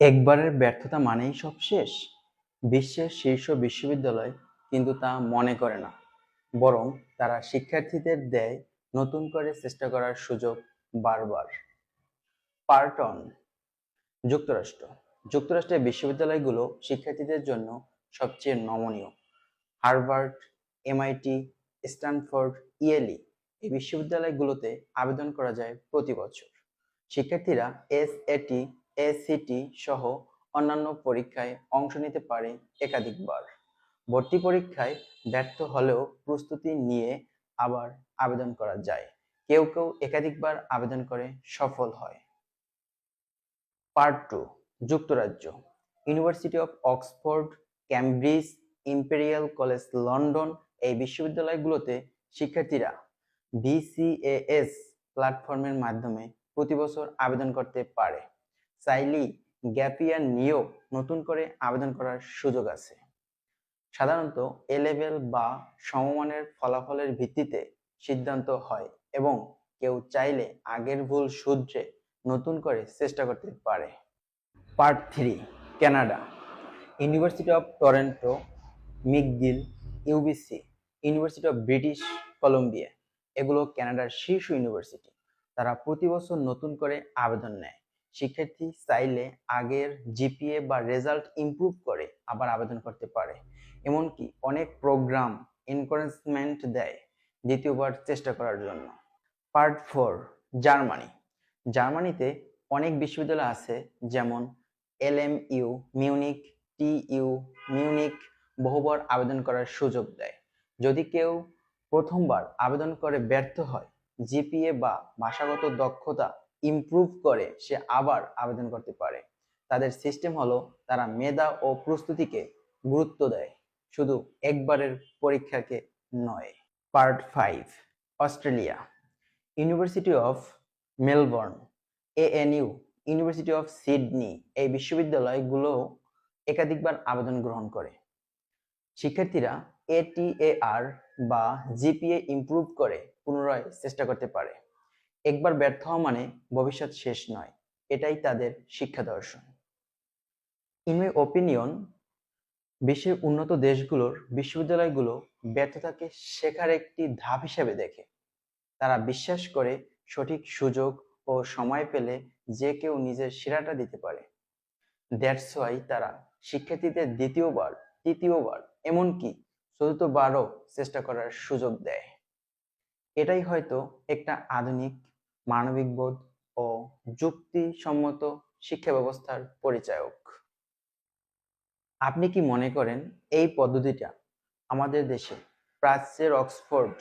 একবারের ব্যর্থতা মানেই সব শেষ। বিশ্বের শীর্ষ বিশ্ববিদ্যালয় কিন্তু তা মনে করে না। বরং তারা শিক্ষার্থীদের দেয় নতুন করে চেষ্টা করার সুযোগ বারবার। পার্টন, যুক্তরাষ্ট্র। যুক্তরাষ্ট্রের বিশ্ববিদ্যালয়গুলো শিক্ষার্থীদের জন্য সবচেয়ে নমনীয়। হার্ভার্ড, এমআইটি, স্ট্যানফোর্ড, ইয়েলি এই বিশ্ববিদ্যালয়গুলোতে আবেদন করা যায় প্রতি বছর। শিক্ষার্থীরা এসএটি এসিটি সহ অন্যান্য পরীক্ষায় অংশ নিতে পারে একাধিকবার। ভর্তি পরীক্ষায় ব্যর্থ হলেও প্রস্তুতি নিয়ে আবার আবেদন করা যায়। কেউ কেউ একাধিকবার আবেদন করে সফল হয়। পার্ট টু, যুক্তরাজ্য। University of Oxford Cambridge Imperial College London এই বিশ্ববিদ্যালয়গুলোতে শিক্ষার্থীরা বিসিএএস প্ল্যাটফর্মের মাধ্যমে প্রতি বছর আবেদন করতে পারে। চাইলেই গ্যাপ ইয়ার নিয়েও নতুন করে আবেদন করার সুযোগ আছে। সাধারণত এ লেভেল বা সমমানের ফলাফলের ভিত্তিতে সিদ্ধান্ত হয় এবং কেউ চাইলে আগের ভুল শুধরে নতুন করে চেষ্টা করতে পারে। Part three Canada University of Toronto McGill UBC University of British Columbia এগুলো কানাডার শীর্ষ ইউনিভার্সিটি তারা প্রতি বছর নতুন করে আবেদন নেয়। শিক্ষার্থী চাইলে আগের জিপিএ বা রেজাল্ট ইমপ্রুভ করে আবার আবেদন করতে পারে। এমনকি অনেক প্রোগ্রাম এনকারেজমেন্ট দেয় দ্বিতীয়বার চেষ্টা করার জন্য। পার্ট ফোর জার্মানি জার্মানিতে অনেক বিশ্ববিদ্যালয় আছে, যেমন L M U Munich T U Munich বহুবার আবেদন করার সুযোগ দেয়। যদি কেউ প্রথমবার আবেদন করে ব্যর্থ হয় জিপিএ বা ভাষাগত দক্ষতা ইমপ্রুভ করে সে আবার আবেদন করতে পারে। তাদের সিস্টেম হলো তারা মেধা ও প্রস্তুতিকে গুরুত্ব দেয়, শুধু একবারের পরীক্ষাকে নয়। Part five Australia University of Melbourne ANU University of Sydney এই বিশ্ববিদ্যালয়গুলো একাধিকবার আবেদন গ্রহণ করে। শিক্ষার্থীরা এটিএআর বা জিপিএ ইমপ্রুভ করে পুনরায় চেষ্টা করতে পারে। একবার ব্যর্থ হওয়া মানে ভবিষ্যৎ শেষ নয়। এটাই তাদের শিক্ষা দর্শন। ইন মাই ওপিনিয়ন বিশ্বের উন্নত দেশগুলোর বিশ্ববিদ্যালয়গুলো ব্যর্থতাকে শেখার একটি ধাপ হিসেবে দেখে। তারা বিশ্বাস করে সঠিক সুযোগ ও সময় পেলে যে কেউ নিজের সেরাটা দিতে পারে। দ্যাটস ওয়াই তারা শিক্ষার্থীদের দ্বিতীয়বার, তৃতীয়বার, এমনকি চতুর্থবারও চেষ্টা করার সুযোগ দেয়। এটাই হয়তো একটা আধুনিক মানবিক বোধ ও যুক্তিসম্মত শিক্ষা ব্যবস্থার পরিচায়ক। আপনি কি মনে করেন এই পদ্ধতিটা আমাদের দেশে প্রাচ্যের অক্সফোর্ড,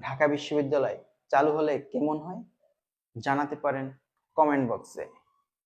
ঢাকা বিশ্ববিদ্যালয় চালু হলে কেমন হয়? জানাতে পারেন কমেন্ট বক্সে।